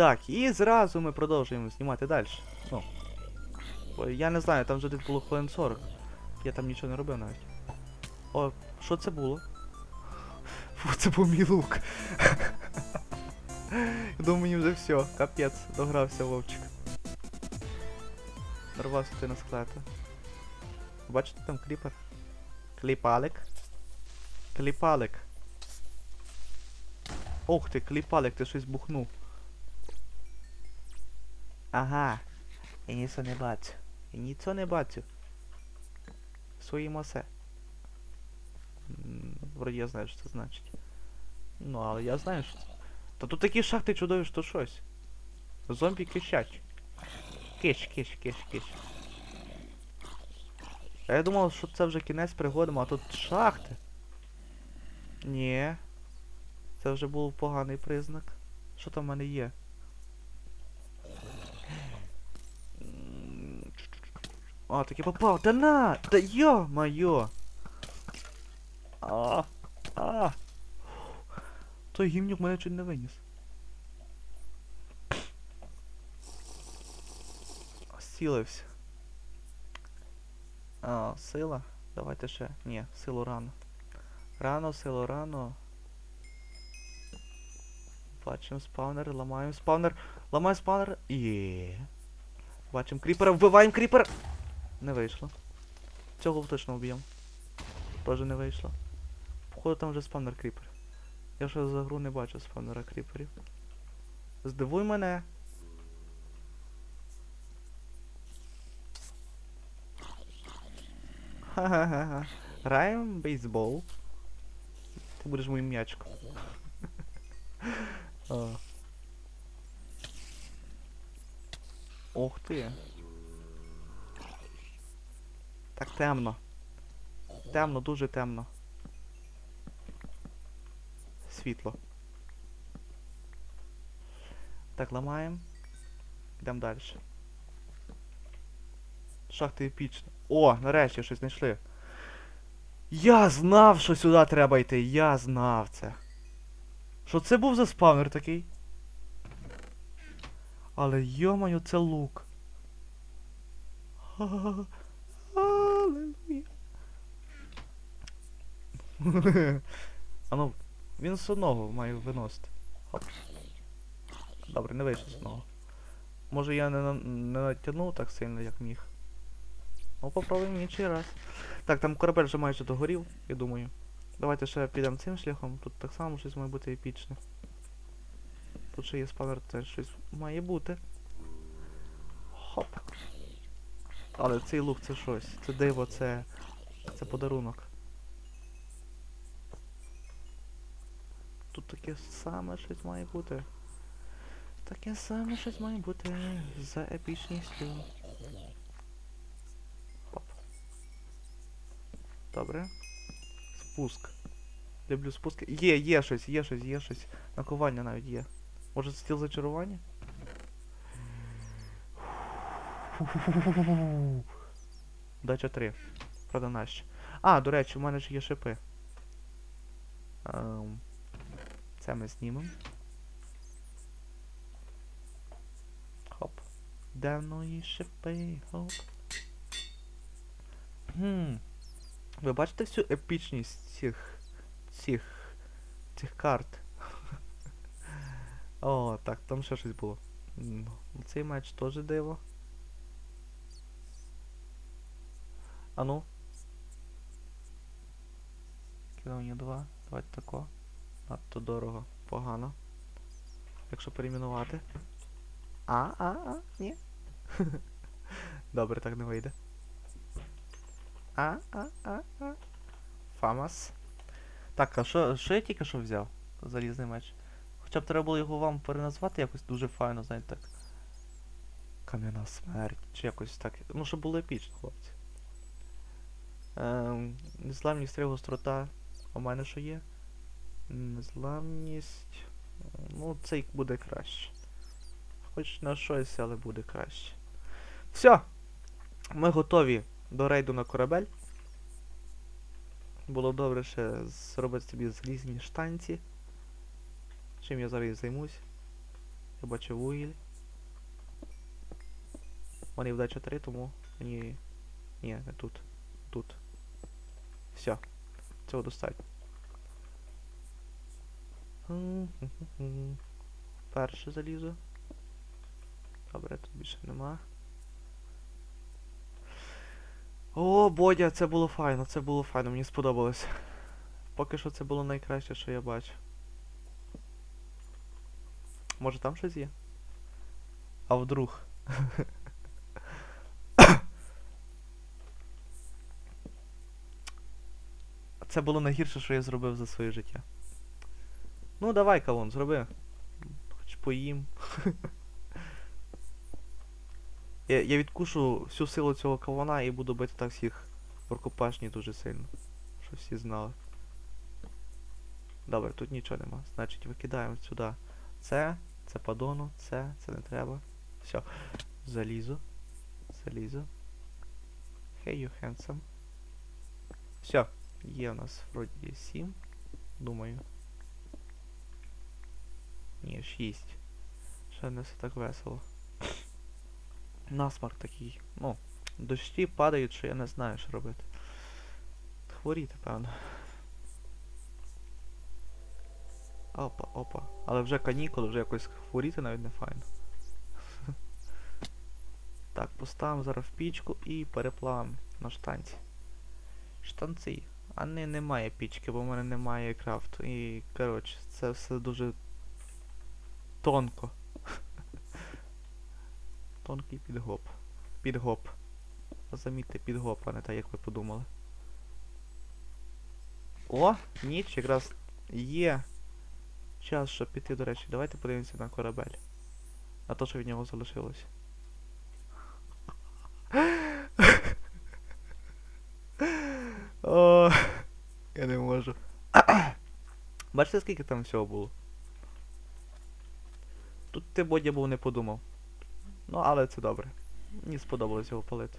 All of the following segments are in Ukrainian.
Так, і зразу ми продовжуємо знімати далі. Ну. Я не знаю, там вже десь було хвилин 40. Я там нічого не робив навіть. О, що це було? Фу, це був мій лук. Я думаю, мені вже все, капець, догрався вовчик. Нарвався ти на склета. Бачите там кліпер? Кліпалик. Кліпалик. Ох ти, кліпалик, ти щось бухнув. Ага. Я нічого не бачу. Я нічого не бачу. М, Вроді я знаю, що це значить. Ну, але я знаю, що це. Та тут такі шахти чудові, що щось. Зомбі кишать. Киш, киш, киш, киш. А я думав, що це вже кінець пригодом, а тут шахти. Ні. Це вже був поганий признак. Що там в мене є? А, таки попав. Та на! Та йо-моє! А, а. Той гімнюк мене чуть не виніс. Сілився. А, сила? Давайте ще. Ні, силу рано. Рано, силу рано. Бачимо спавнер, ламаємо спавнер. Ламаємо спавнер. Є. Бачимо кріпера, вбиваємо кріпера! Не вийшло. Цього точно вб'ємо. Тоже не вийшло. Походу там вже спавнер кріпер. Я ще за гру не бачу спавнера кріперів. Здивуй мене. Ха-ха-ха. Граємо бейсбол. Ти будеш моїм м'ячком. Ох ти. Так темно. Темно, дуже темно. Світло. Так, ламаємо. Йдемо далі. Шахти епічно. О, нарешті щось знайшли. Я знав, що сюди треба йти. Я знав це. Що це був за спавнер такий? Але йомаю, це лук. Ха-ха-ха. А ну, він з одного має виносити. Хоп. Добре, не вийшло з одного. Може я не, на- не натягнув так сильно, як міг. Ну, попробуємо інший раз. Так, там корабель вже майже догорів, я думаю. Давайте ще підемо цим шляхом. Тут так само щось має бути епічне. Тут ще є спавнер, теж щось має бути. Хоп. Але цей лук це щось. Це диво, це. Це подарунок. Тут таке саме щось має бути. Таке саме щось має бути за епічністю. Хоп. Добре. Спуск. Люблю спуски. Є, є щось, є щось, є щось. Накування навіть є. Може стіл зачарування? Дача 3. Правда нащо. А, до речі, у мене ж є шипи. Ем, це ми знімемо. Хоп. Давно є шипи. Хоп. Хм. Ви бачите всю епічність цих. цих. цих карт? О, так, там ще щось було. Цей матч теж диво. А ну. Кидання 2. Давайте тако. Надто дорого. Погано. Якщо перейменувати. А, а, а, ні. Добре, так не вийде. А, а, а, а. Фамас. Так, а що, що я тільки що взяв? Залізний меч. Хоча б треба було його вам переназвати якось дуже файно, знаєте так. Кам'яна смерть, чи якось так. Ну, щоб було епічно, хлопці. Ем, незламність гострота. В мене що є? Незламність. Ну, цей буде краще. Хоч на щось, але буде краще. Все! Ми готові до рейду на корабель. Було добре ще зробити собі злізні штанці. Чим я зараз займусь. Я бачу вугіль. У мене вдача 3, тому мені. Ні, не тут. Тут. Все. Цього достатньо. Перше залізо. Добре, тут більше нема. О, Бодя, це було файно, це було файно, мені сподобалось. Поки що це було найкраще, що я бачу. Може там щось є? А вдруг? Це було найгірше, що я зробив за своє життя. Ну давай, кавун, зроби. Хоч поїм. я, я відкушу всю силу цього кавуна і буду бити так всіх рукопашні дуже сильно. Щоб всі знали. Добре, тут нічого нема. Значить, викидаємо сюди. Це, це падону, це, це не треба. Все. Залізо. Залізо. Hey you handsome. Все. Є у нас вроді 7. Думаю. Ні, 6. Ще не все так весело. Насмарк такий. Ну, дощі падають, що я не знаю, що робити. Хворіти, певно. Опа, опа. Але вже канікули, вже якось хворіти навіть не файно. Так, поставимо зараз в пічку і переплавимо на штанці. Штанці. А не, немає пічки, бо в мене немає крафту. І, коротше, це все дуже тонко. Тонкий підгоп. Підгоп. Замітьте, підгоп, а не так, як ви подумали. О, ніч якраз є. Час, щоб піти, до речі. Давайте подивимося на корабель. На те, що від нього залишилось. О, я не можу. Бачите, скільки там всього було? Ти Бодя був не подумав. Ну, але це добре. Мені сподобалось його палити.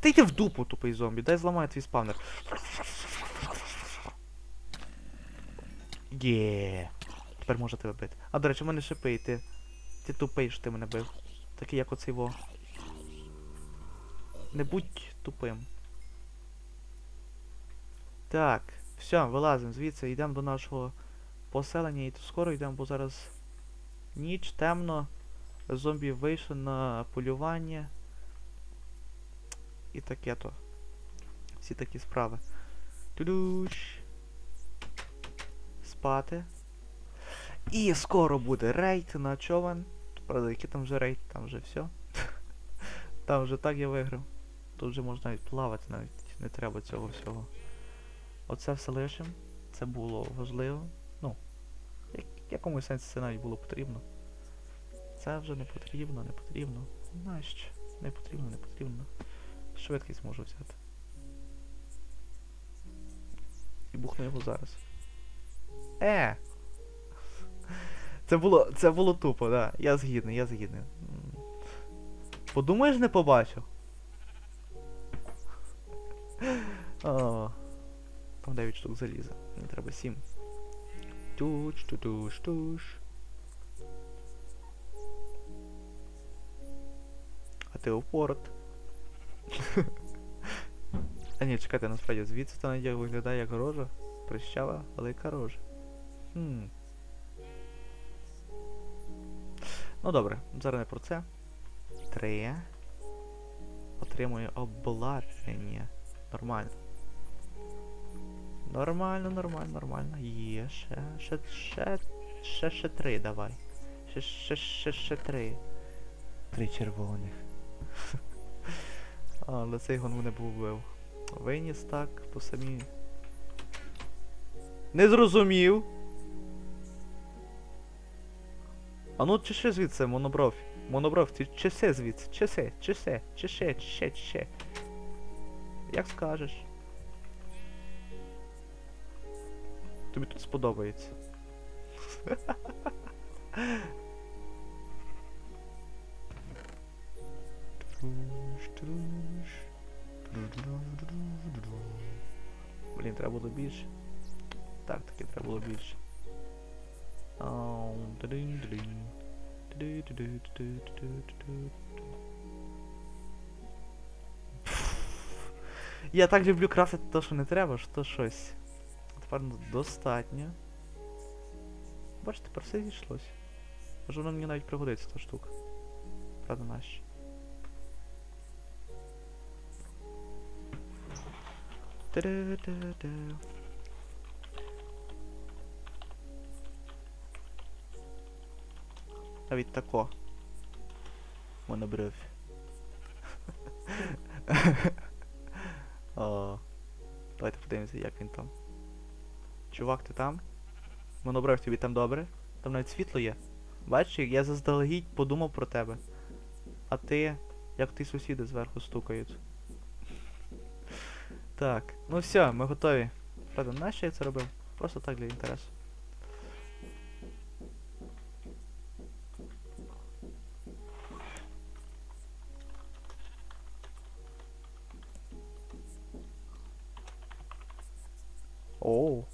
Та йди в дупу, тупий зомбі, дай зламаю твій спавнер. Є. Тепер може тебе бити. А до речі, в мене шипи, і ти. Ти тупий, що ти мене бив. Такий як оцей во. Не будь тупим. Так, все, вилазимо звідси, йдемо до нашого поселення і то скоро йдемо, бо зараз ніч, темно. Зомбі вийшли на полювання. І таке то. Всі такі справи. Тудуш. Спати. І скоро буде рейд на човен. Правда, який там вже рейд, там вже все. Там вже так я виграв. Тут вже можна навіть плавати, навіть не треба цього всього. Оце все лишим. Це було важливо. В якомусь сенсі це навіть було потрібно. Це вже не потрібно, не потрібно. Нащо? Не потрібно, не потрібно. Швидкість можу взяти. І бухну його зараз. Е! Це було. Це було тупо, да. Я згідний, я згідний. Подумаєш, не побачив? О, там 9 штук заліза. Мені треба 7. Туш, тутуш, туш. А ти у порт. А ні, чекайте, насправді звідси та надія виглядає як рожа. Прищава, велика рожа. Хм. Ну добре, зараз не про це. Три. Отримує обладнання. Нормально. Нормально, нормально, нормально. Є, ще, ще, ще, ще, ще три давай. Ще, ще, ще, ще три. Три червоних. але цей гон мене був вбив. Виніс так, по самій. Не зрозумів. А ну чеши звідси, монобров. Монобров, ти чеси звідси, чеси, чеси, чеше, чеше, чеше. Як скажеш. Тобі тут сподобається. Труш, труш. Блін, треба було більше. Так, таки треба було більше. Ам, Та-динь, та-динь. Ту-ду-ду-ду-ду-ду-ду-ду. Я так люблю крафтити то, що не треба, що щось. Тепер достатньо. Бачите, тепер все зійшлось. Може воно мені навіть пригодиться та штука. Правда нащо? Навіть тако. Монобрив. О, давайте подивимося, як він там. Чувак, ти там? Монобрив тобі там добре? Там навіть світло є. Бачиш, я заздалегідь подумав про тебе. А ти, як ти сусіди зверху стукають. Так, ну все, ми готові. Правда, нащо я це робив? Просто так для інтересу. Оу.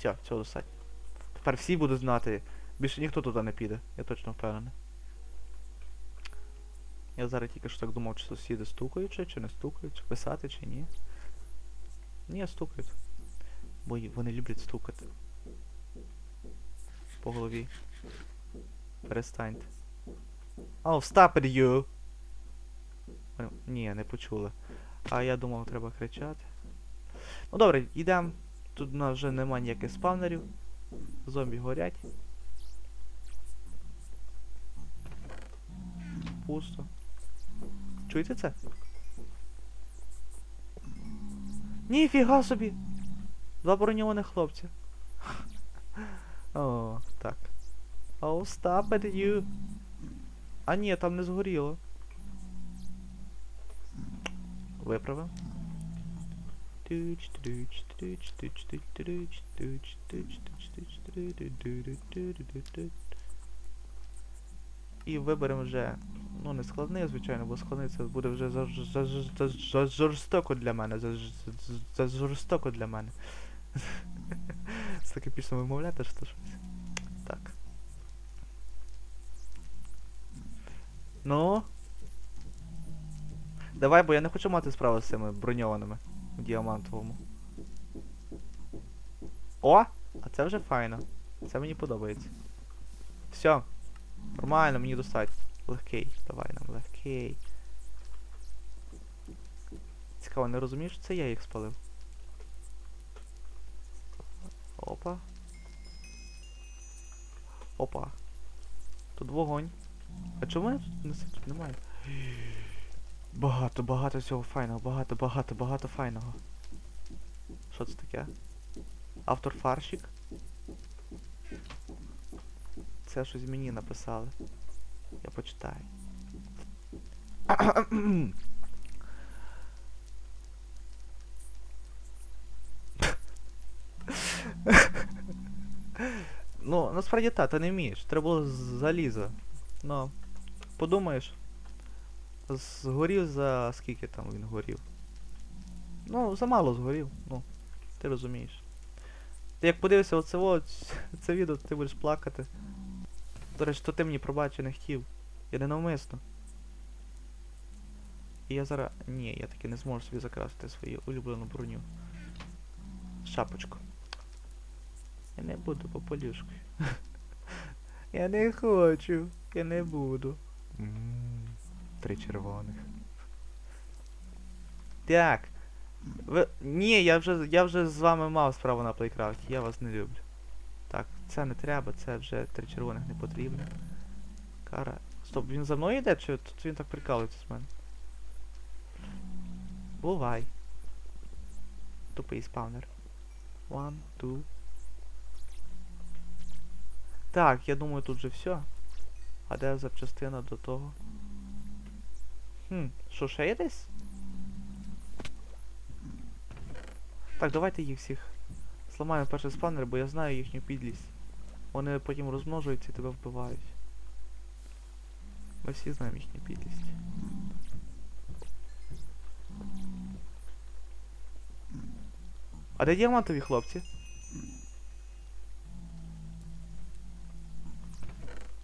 Все, цього достатньо. Тепер всі будуть знати. Більше ніхто туди не піде, я точно впевнений. Я зараз тільки що так думав, чи сусіди стукають, чи, не стукають, чи писати, чи ні. Ні, стукають. Бо вони люблять стукати. По голові. Перестаньте. Oh, stop it, you! Ні, не почули. А я думав, треба кричати. Ну добре, йдемо. Тут у нас вже нема ніяких спавнерів. Зомбі горять. Пусто. Чуєте це? Ніфіга собі! Два броньованих хлопця. О, так. Oh, stop it, you. А ні, там не згоріло. Виправив. І виберемо вже, ну не складний, звичайно, бо складний це буде вже жорстоко для мене. Жорстоко для мене. Це таке пісно вимовляти, що щось. Так. Ну. Давай, бо я не хочу мати справу з цими броньованими діамантовому. О! А це вже файно. Це мені подобається. Все. Нормально, мені достатньо. Легкий. Давай нам легкий. Цікаво, не розумієш, це я їх спалив. Опа. Опа. Тут вогонь. А чому мене тут не тут немає? Багато, багато всього файного, багато, багато, багато файного. Що це таке? Автор фарщик? Це щось мені написали. Я почитаю. ну, насправді так, ти не вмієш. Треба було заліза. Ну, подумаєш. Згорів за скільки там він горів? Ну, замало згорів, ну, ти розумієш. Ти як подивишся оце це відео, ти будеш плакати. До речі, то ти мені пробачити не хотів. Я не навмисно. І я зараз... Ні, я таки не зможу собі закрасити свою улюблену броню. Шапочку. Я не буду попелюшкою. я не хочу. Я не буду. Три червоних. Так. Ви... Ні, я вже, я вже з вами мав справу на плейкрафті, я вас не люблю. Так, це не треба, це вже три червоних не потрібно. Кара. Стоп, він за мною йде, чи тут він так прикалується з мене? Бувай. Тупий спавнер. One, two. Так, я думаю, тут же все. А де запчастина до того? Хм, що ще є десь? Так, давайте їх всіх. Сламаємо перший спанер, бо я знаю їхню підлість. Вони потім розмножуються і тебе вбивають. Ми всі знаємо їхню підлість. А де діамантові хлопці?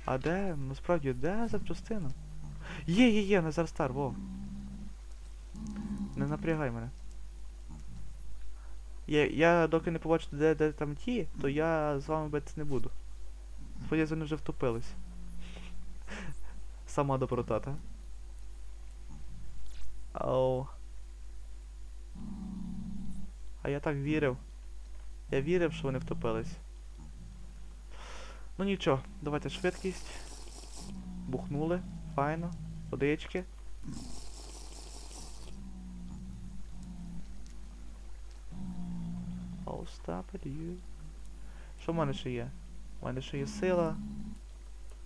А де? Насправді де запчастина? Є, є, є, Назар Стар, во. Не напрягай мене. Я, я доки не побачу, де, де там ті, то я з вами битися не буду. Сподіваюсь, вони вже втопились. Сама доброта, та? Оу. А я так вірив. Я вірив, що вони втопились. Ну нічого, давайте швидкість. Бухнули. Файно. Водички. Що в мене ще є? У мене ще є сила.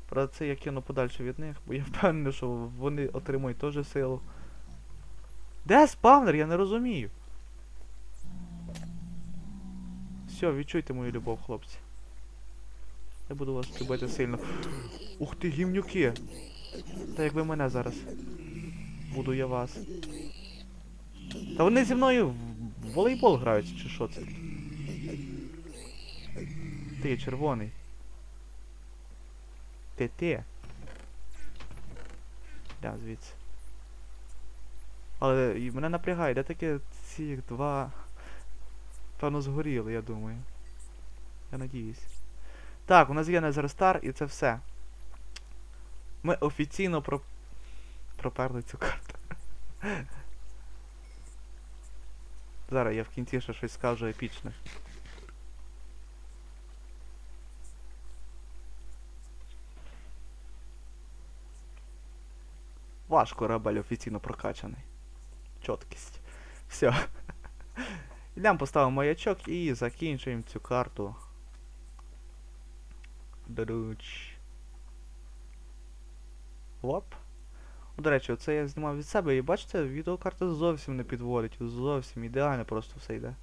Правда, це я кину подальше від них, бо я впевнений, що вони отримують теж силу. Де спавнер? Я не розумію. Все, відчуйте мою любов, хлопці. Я буду вас любити сильно. Ух ти, гімнюки! Та якби мене зараз. Буду я вас. Та вони зі мною в волейбол грають, чи що це? Ти червоний. Ти ти. Я звідси. Але мене напрягає, де таке ці два. Певно згоріли, я думаю. Я надіюсь. Так, у нас є Star і це все. Ми офіційно про... проперли цю карту. Зараз я в кінці ще щось скажу епічне. Ваш корабель офіційно прокачаний. Чоткість. Все. Йдемо поставимо маячок і закінчуємо цю карту. Друч. Оп. Ну, До речі, оце я знімав від себе і бачите, відеокарта зовсім не підводить. Зовсім ідеально просто все йде.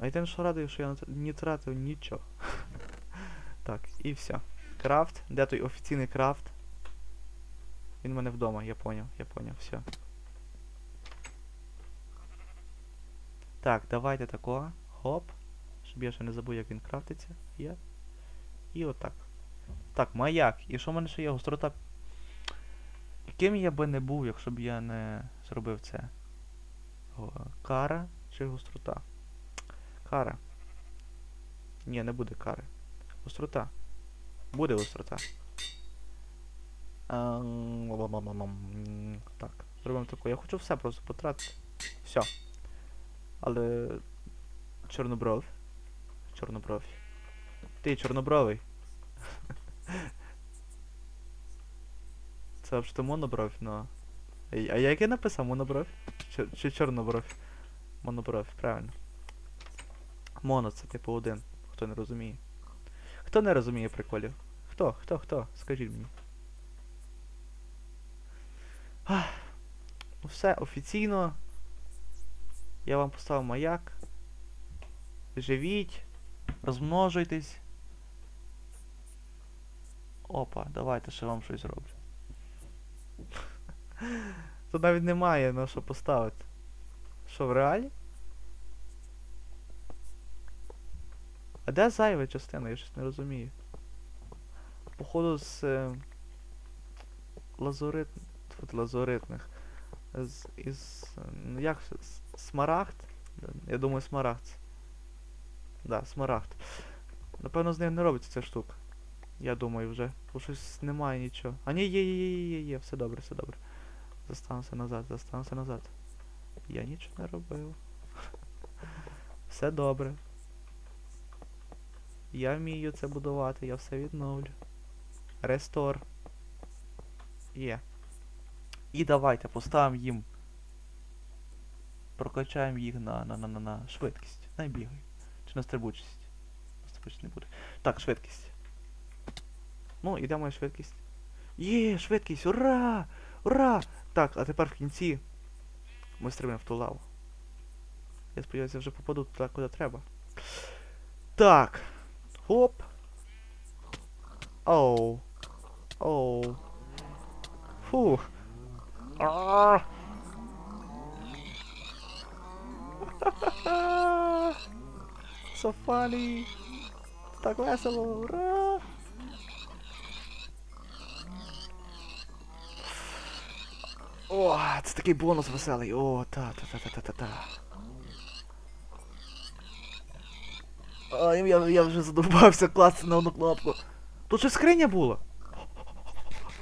А єдине, що радий, що я не тратив нічого. так, і все. Крафт. Де той офіційний крафт? Він в мене вдома, я поняв, я поняв, все. Так, давайте такого. Хоп. Щоб я ще не забув, як він крафтиться. Є. І отак. Так, маяк. І що в мене ще є? Гострота. Яким я би не був, якщо б я не зробив це? Кара чи гострота? Кара. Ні, не буде кари. Гострота. Буде гострота. Ам. Так, зробимо таку. Я хочу все просто потратити. Все. Але. Чорнобров. Чорнобров. Ти чорнобровий. Це взагалі монобровь, но. А я- А як я написав монобровь? Чи, чорнобровь? Монобровь, правильно. Моно це типу один, хто не розуміє. Хто не розуміє приколів? Хто? Хто? Хто? Скажіть мені. Ах. Ну все, офіційно. Я вам поставив маяк. Живіть. Розмножуйтесь. Опа, давайте ще вам щось зроблю. Тут навіть немає на що поставити. Що, в реалі? А де зайва частина? Я щось не розумію. Походу з е, лазурит... Тут лазуритних. З, із... е, ну, Як? Смарагд? Я думаю, смарагд. Да, смарагд. Напевно, з ним не робиться ця штука. Я думаю вже. Бо щось немає нічого. А ні, є, є, є, є, є, все добре, все добре. Застануся назад, застануся назад. Я нічого не робив. Все добре. Я вмію це будувати, я все відновлю. Рестор. Є. І давайте поставимо їм. Прокачаємо їх на, на, на, на, на швидкість. Най бігай. Чи на стрибучість? Стрибучість не буде. Так, швидкість. Ну, йдемо на швидкість. Є, швидкість! Ура! Ура! Так, а тепер в кінці ми стрибнемо в ту лаву. Я сподіваюся, я вже попаду туди, куди треба. Так. Хоп. Оу. Оу. Фух. А. So funny. Так весело, ура! О, це такий бонус веселий. О, та, та, та, та, та, та, та. А, я, я вже задовбався класти на одну кнопку. Тут щось скриня була.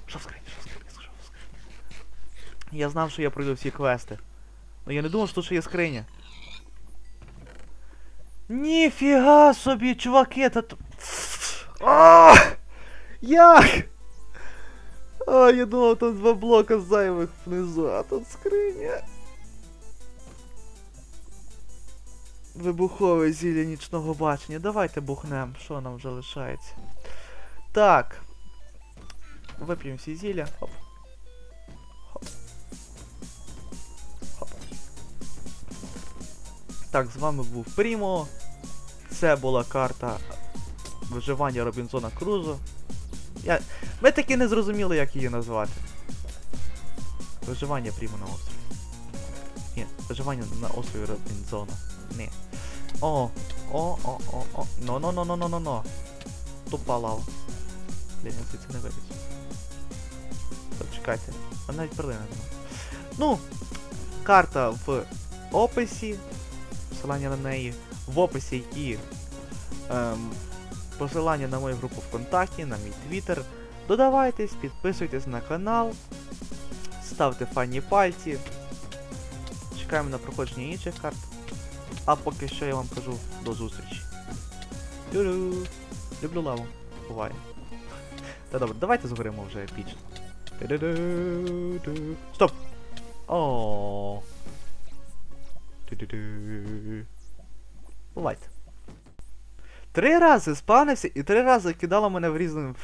Що в скрині, що в скрині, що в скрині? Я знав, що я пройду всі квести. Но я не думав, що тут ще є скриня. Ніфіга собі, чуваки, та тут... А! Як? А, я думав, тут два блока зайвих внизу, а тут скриня. Вибухове зілля нічного бачення. Давайте бухнем, що нам вже лишається. Так. Вип'ємо всі зілля. Хоп. Хоп. Хоп. Так, з вами був Прімо. Це була карта виживання Робінзона Крузо. Я... Ми таки не зрозуміли, як її назвати. Виживання Прімо на острові. Ні, виживання на острові Робінзона. Ні. О, о, о, о, о. Но, но, но, но, но, но, но. Тупа лава. Блін, я звідси не виліз. Так, чекайте. А навіть перлина нема. Ну, карта в описі. Посилання на неї. В описі і ем, посилання на мою групу ВКонтакті, на мій твіттер. Додавайтесь, підписуйтесь на канал, ставте файні пальці. Чекаємо на проходження інших карт. А поки що я вам кажу до зустрічі. Тю-ду! Люблю лаву. Буває. Та добре, давайте згоримо вже епічно. Стоп! О. Бувайте. Три рази спавнився і три рази кидало мене в різні,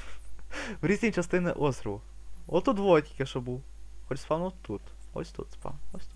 в різні частини острову. Отут двоє тільки що був. Хоч спавнув тут. Ось тут спав. Ось тут.